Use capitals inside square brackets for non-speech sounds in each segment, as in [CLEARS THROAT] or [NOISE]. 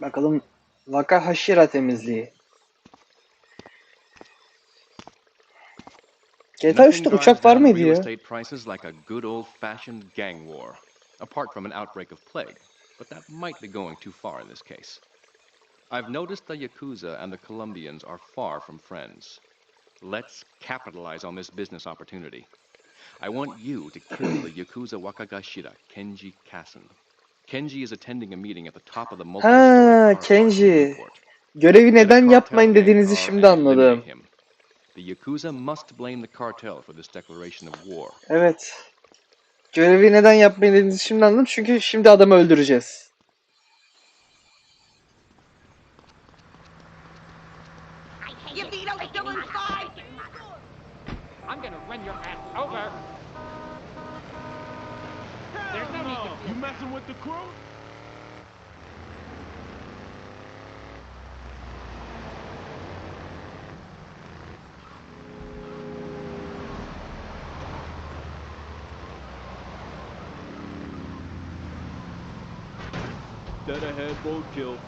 Bakalım Vaka Hashira temizliği. GTA 3'te uçak var mıydı ya? apart from an outbreak of plague. But that might be going too far in this case. I've noticed the Yakuza and the Colombians are far from friends. Let's capitalize on this business opportunity. I want you to kill the Yakuza Wakagashira, Kenji Kassen. Kenji is attending a meeting at the top of the Ha, park in Kenji. Görevi neden yapmayın dediğinizi şimdi anladım. The Yakuza must blame the cartel for this declaration of war. Evet. Görevi neden yapmayın dediğinizi şimdi anladım. Çünkü şimdi adamı öldüreceğiz. With the crew? Dead ahead, roadkill.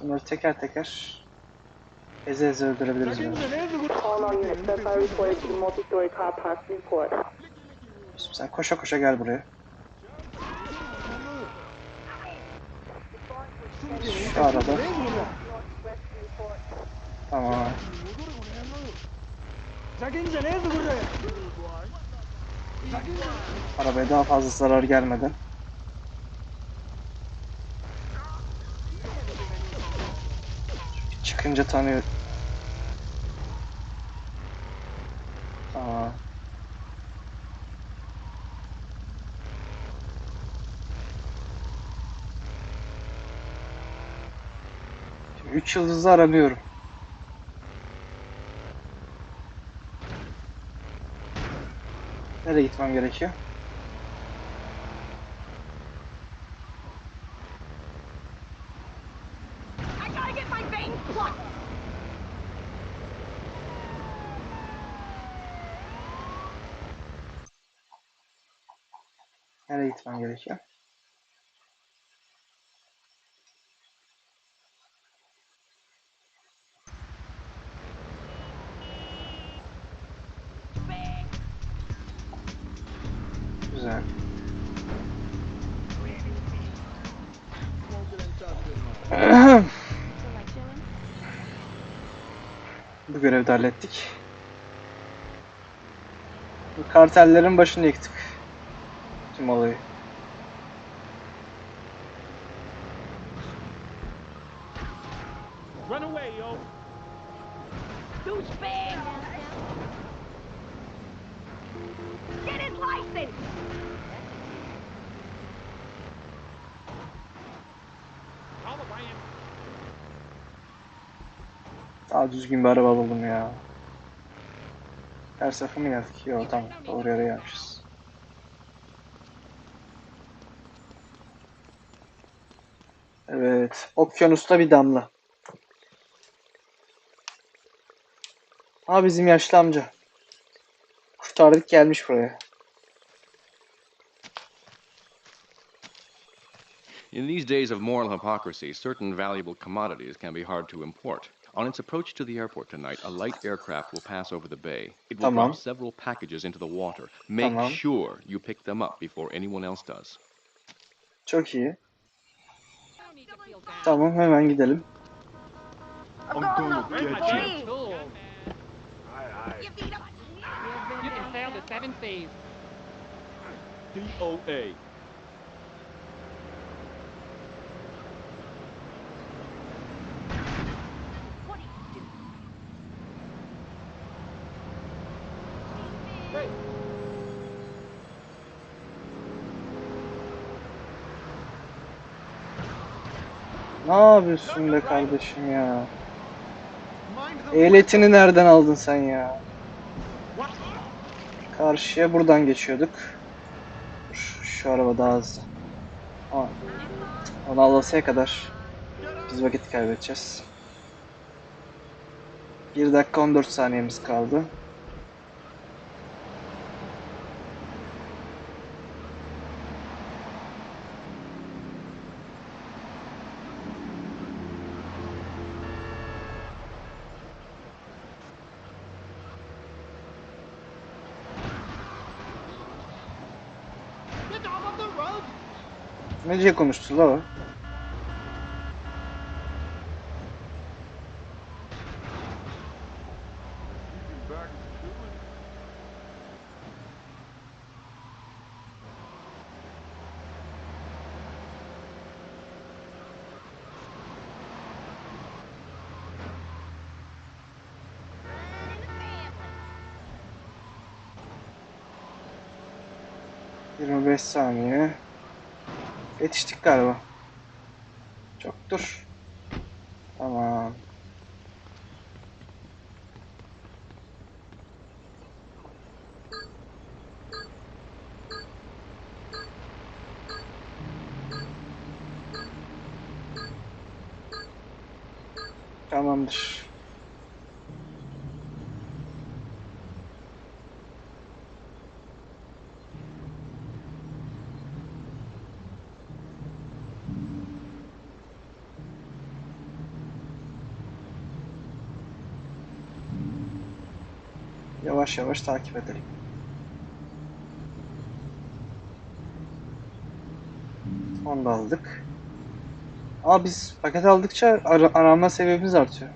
Bunları teker teker eze eze öldürebiliriz. Şimdi sen koşa koşa gel buraya. Şu arada. Tamam. Arabaya daha fazla zarar gelmeden. Çıkınca tanıyor. Şimdi Üç yıldızlı aranıyorum. Nereye gitmem gerekiyor? I gotta get my veins What? Nereye gitmem gerekiyor? Görevi de hallettik. Bu kartellerin başını yıktık. Tüm olayı. Run away, yo. Douchebag! Get his license! All the way in. Daha düzgün bir araba buldum ya. Ters tarafa mı geldik? Yok tamam. Doğru yere gelmişiz. Evet. Okyanusta bir damla. Ha bizim yaşlı amca. Kurtardık gelmiş buraya. In these days of moral hypocrisy, certain valuable commodities can be hard to import. On its approach to the airport tonight, a light aircraft will pass over the bay. It will Tamam. drop several packages into the water. Make Tamam. sure you pick them up before anyone else does. Çok iyi. You don't need to feel down. Tamam hemen gidelim. I'm gonna get you. tool? You beat him! You can sail the seven seas. DOA. Ne yapıyorsun be kardeşim ya? Ehliyetini nereden aldın sen ya? Karşıya buradan geçiyorduk. Şu araba daha hızlı. Ama onu alasaya kadar biz vakit kaybedeceğiz. 1 dakika 14 saniyemiz kaldı. Get off of the road! Diye konuştu la o? Family. 25 saniye. Yetiştik galiba. Çok dur. Tamam. Yavaş yavaş takip edelim. Onu da aldık. Aa biz paket aldıkça ara- aranma seviyemiz artıyor.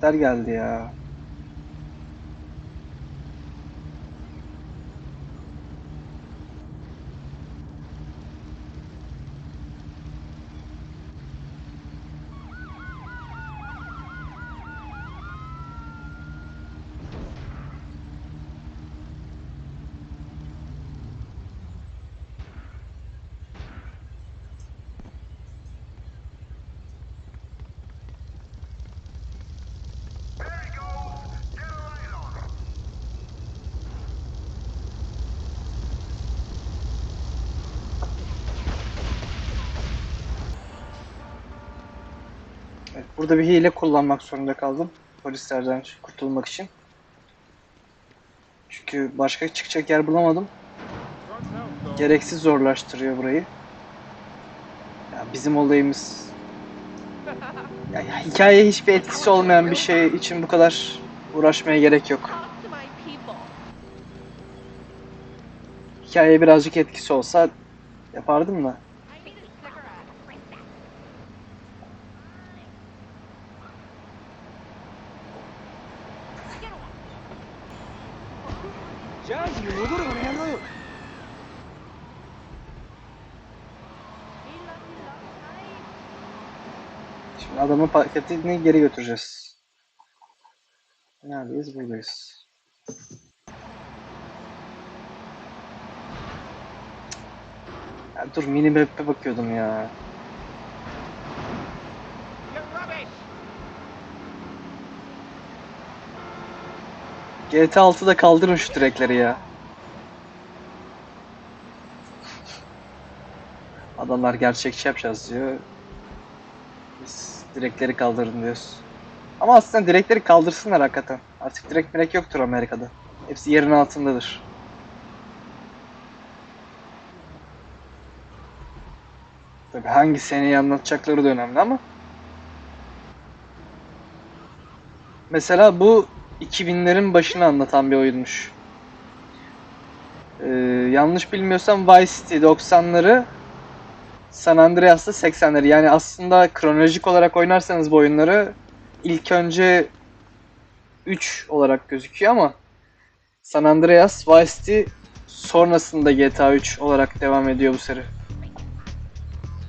Helikopter geldi ya. Burada bir hile kullanmak zorunda kaldım. Polislerden kurtulmak için. Çünkü başka çıkacak yer bulamadım. Gereksiz zorlaştırıyor burayı. Ya bizim olayımız... Ya, ya hikayeye hiçbir etkisi olmayan bir şey için bu kadar uğraşmaya gerek yok. Hikayeye birazcık etkisi olsa yapardım da. I need a cigarette. Get away. Adamın paketini geri götüreceğiz. Neredeyiz? Buradayız. Ya dur mini map'e bakıyordum ya. GTA 6'da kaldırın şu direkleri ya. Adamlar gerçekçi yapacağız diyor. Biz direkleri kaldırın diyoruz. Ama aslında direkleri kaldırsınlar hakikaten. Artık direk direk yoktur Amerika'da. Hepsi yerin altındadır. Tabii hangi seneyi anlatacakları da önemli ama. Mesela bu 2000'lerin başını anlatan bir oyunmuş. Ee, yanlış bilmiyorsam Vice City 90'ları San Andreas'ta 80'leri. Yani aslında kronolojik olarak oynarsanız bu oyunları ilk önce 3 olarak gözüküyor ama San Andreas, Vice City sonrasında GTA 3 olarak devam ediyor bu seri.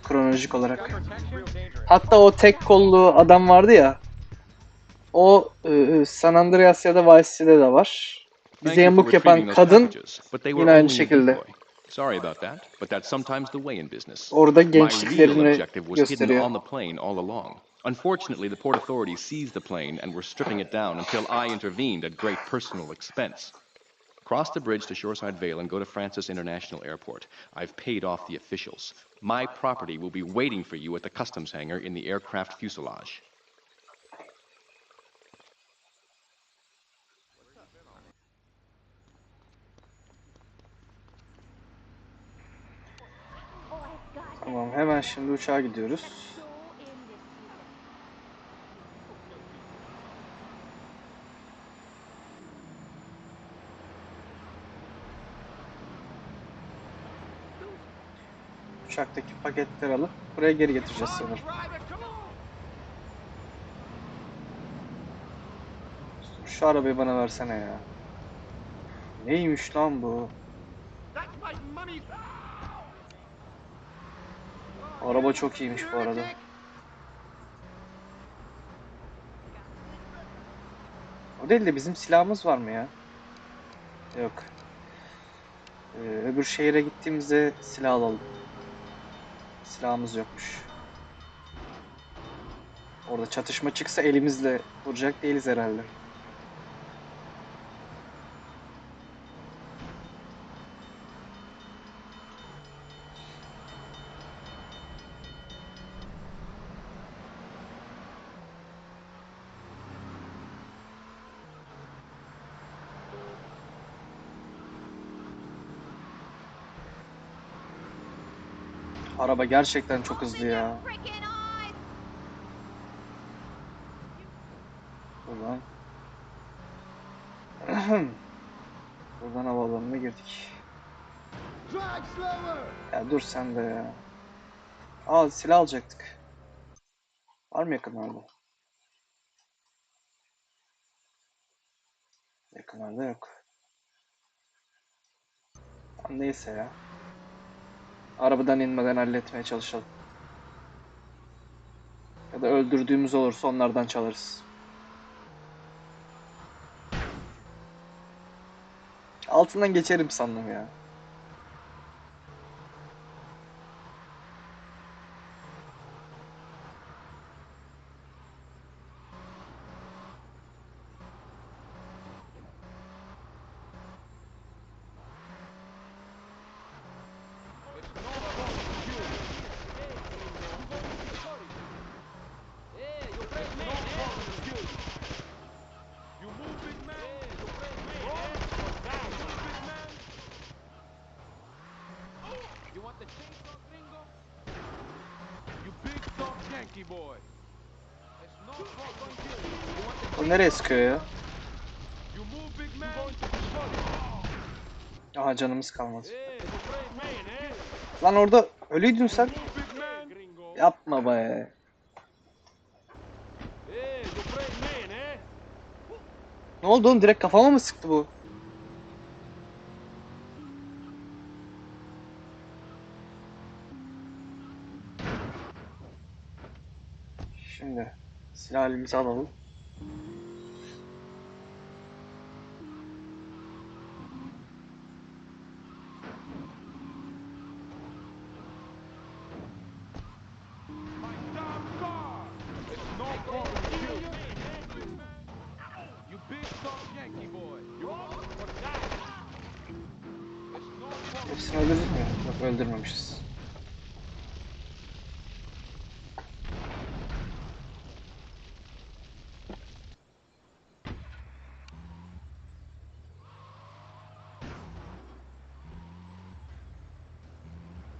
Kronolojik olarak. Hatta o tek kollu adam vardı ya. O e, San Andreas ya da Vice City'de de var. Bize yamuk yapan kadın yine aynı şekilde. Sorry about that, but that's sometimes the way in business. orada My real gençliklerini objective was hidden gösteriyor. on the plane all along. Unfortunately, the port authorities seized the plane and were stripping it down until I intervened at great personal expense. Cross the bridge to Shoreside Vale and go to Francis International Airport. I've paid off the officials. My property will be waiting for you at the customs hangar in the aircraft fuselage. Tamam hemen şimdi uçağa gidiyoruz. Uçaktaki paketleri alıp buraya geri getireceğiz sanırım. Şu arabayı bana versene ya. Neymiş lan bu? Araba çok iyiymiş bu arada. O değil de bizim silahımız var mı ya? Yok. Ee, öbür şehire gittiğimizde silah alalım. Silahımız yokmuş. Orada çatışma çıksa elimizle vuracak değiliz herhalde. Araba gerçekten çok hızlı ya. Buradan. [CLEARS THROAT] Buradan havaalanına girdik. Ya dur sen de ya. Aa silah alacaktık. Var mı yakınlarda? Yakınlarda yok. Neyse ya. Arabadan inmeden halletmeye çalışalım. Ya da öldürdüğümüz olursa onlardan çalarız. Altından geçerim sandım ya. Nereye sıkıyor. Aha canımız kalmadı. Lan orada ölüydün sen. Yapma be. Ne oldu oğlum direkt kafama mı sıktı bu? Şimdi silah alalım. Yok öldürmemişiz.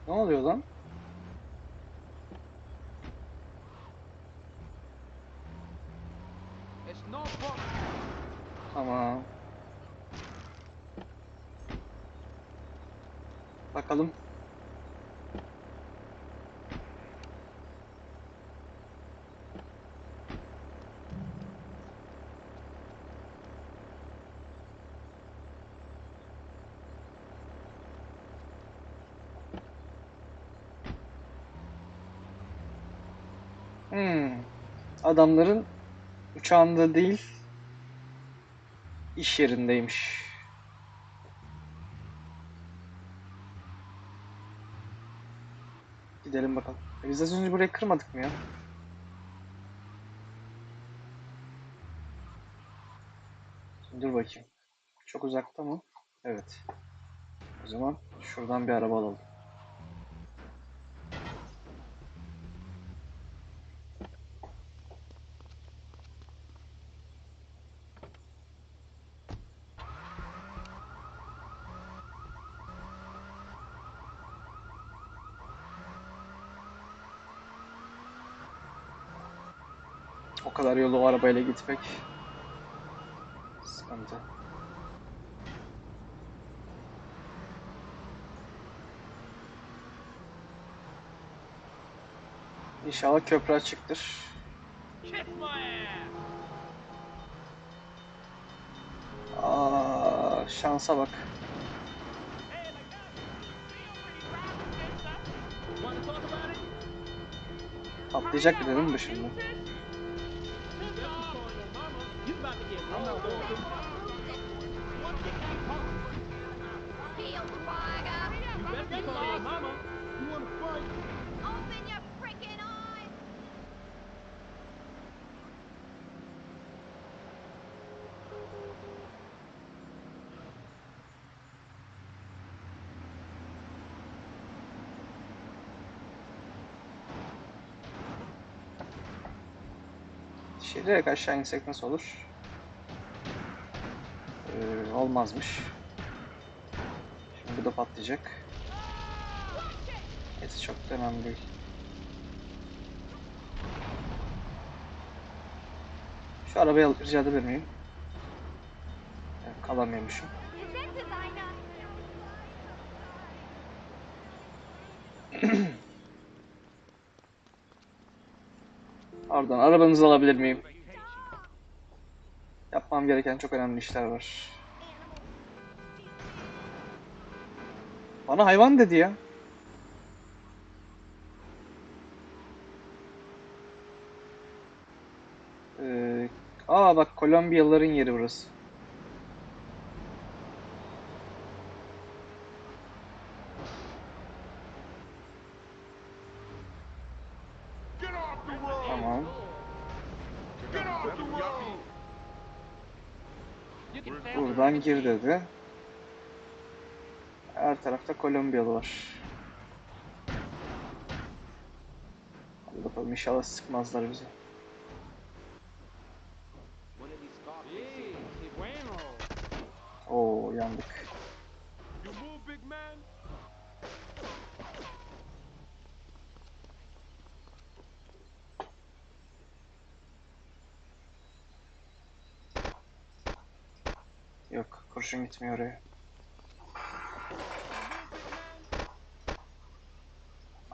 Ne oluyor lan? It's no problem. Tamam. Bakalım. Hmm. Adamların uçağında değil, iş yerindeymiş. Gidelim bakalım. E biz az önce burayı kırmadık mı ya? Dur bakayım. Çok uzakta mı? Evet. O zaman şuradan bir araba alalım. O kadar yolu arabayla gitmek sıkıntı. İnşallah köprü açıktır. Aa, şansa bak. Patlayacak bir dedim bu şimdi. About to get aşağı insek nasıl olur? Olmazmış. Şimdi bu da patlayacak. Neyse çok da önemli değil. Şu arabayı rica edebilir miyim? Evet, kalamıyormuşum. [CLEARS THROAT] Pardon, arabanızı alabilir miyim? Yapmam gereken çok önemli işler var. Bana hayvan dedi ya. Ee, aa bak Kolombiyalıların yeri burası. Tamam. Buradan gir dedi. Her tarafta Kolombiyalı var. Hadi bakalım inşallah sıkmazlar bizi. Oo yandık. Yok kurşun gitmiyor oraya.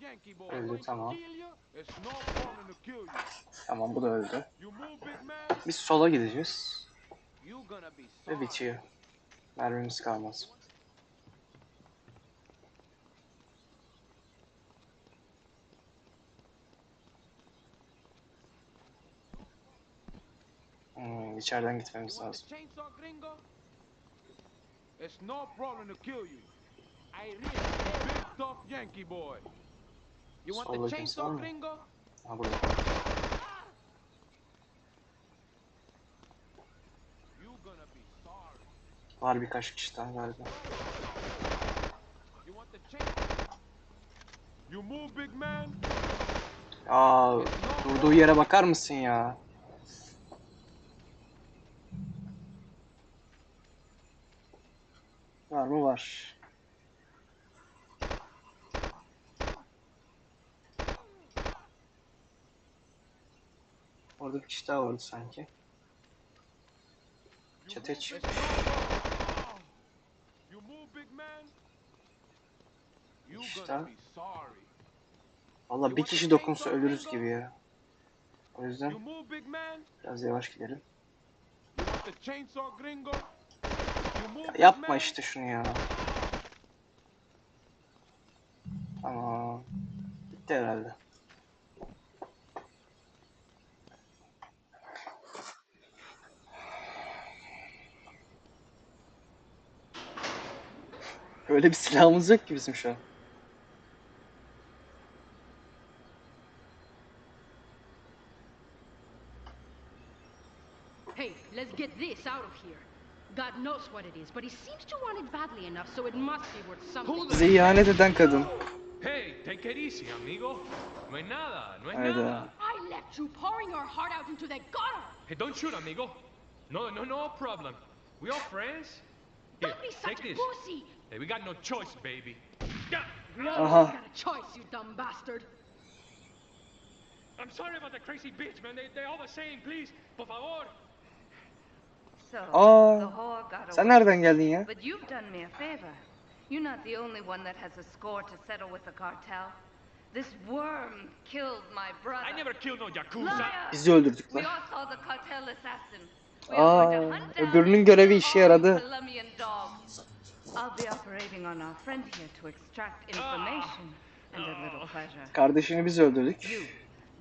Yankee boy. Öldü tamam. Tamam bu da öldü. Biz sola gideceğiz. Ve bitiyor. Mermimiz kalmaz. Hmm, içeriden gitmemiz lazım. It's no problem to kill you. I really Big tough Yankee boy. You want the Soldaki insan chainsaw, mı? gringo? Ha burada. You gonna be sorry. Var birkaç kişi daha galiba. Aa, durduğu yere bakar mısın ya? Var mı? Var. Orada bir kişi daha vardı sanki. Çatıya çık. You move, big man. You İşte. gonna be sorry. Valla bir kişi dokunsa ölürüz gibi ya. O yüzden biraz yavaş gidelim. Yapma işte şunu ya. Tamam. Bitti herhalde. Öyle bir silahımız yok ki bizim şu an. Hey, let's get this out of here. God knows what it is, but he seems to want it badly enough, so it must be worth something. Bize ihanet eden kadın. Hey, take it easy, amigo. No es nada, no es Hayda. nada. I left you pouring your heart out into the gutter. Hey, don't shoot, amigo. No, no, no problem. We all friends. Here, Don't be take such a this. pussy. Hey, we got no choice, baby. Yeah. Nobody's Uh-huh. got a choice, you dumb bastard. I'm sorry about the crazy bitch, man. They, they're all the same. Please, por favor. So, Aa, Sen nereden geldin ya? But you've done me a favor. You're not the only one that has a score to settle with the cartel. This worm killed my brother. I never killed no yakuza. Bizi öldürdük We lan. all saw the cartel assassin. We Aa, öbürünün görevi işe yaradı. Colombian dogs. I'll be operating on our friend here to extract information and a little pleasure. Kardeşini biz öldürdük. You,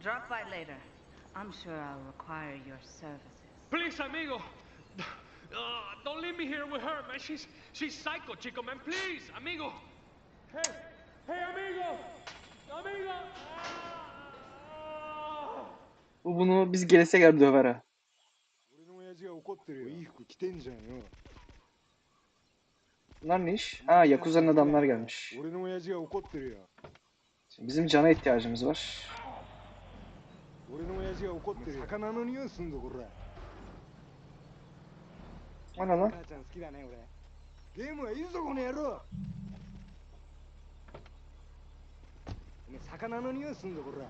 drop by later. I'm sure I'll require your services. Please, amigo. Uh, don't leave me here with her, man. She's she's psycho, chico, man. Please, amigo. Hey, hey, amigo. Amigo. Ah. Bu bunu biz gelese gel döver ha. 俺の親父が怒ってるよいい服着てんじゃんよ Bunlar ne iş? Ha Yakuza'nın adamlar gelmiş. 俺の親父が怒ってるよ Şimdi bizim cana ihtiyacımız var. 俺の親父が怒ってるよ魚の匂いすんぞこれ O ne lan? 母ちゃん好きだね俺ゲームはいいぞこの野郎おめえ魚の匂いすんぞこれ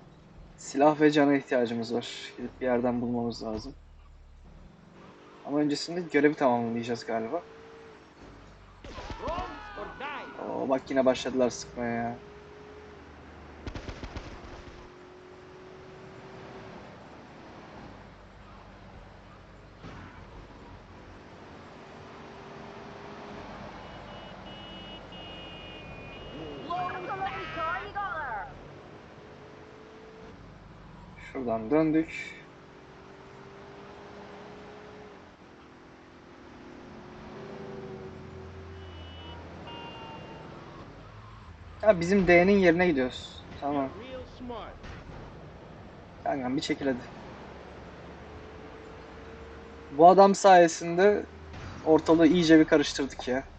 Silah ve cana ihtiyacımız var. Gidip bir yerden bulmamız lazım. Ama öncesinde görevi tamamlayacağız galiba. Run or die. Oo bak yine başladılar sıkmaya ya. Şuradan döndük. Ha bizim D'nin yerine gidiyoruz. Tamam. Kankam bir çekil hadi. Bu adam sayesinde ortalığı iyice bir karıştırdık ya.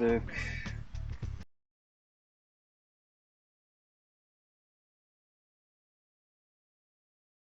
Ne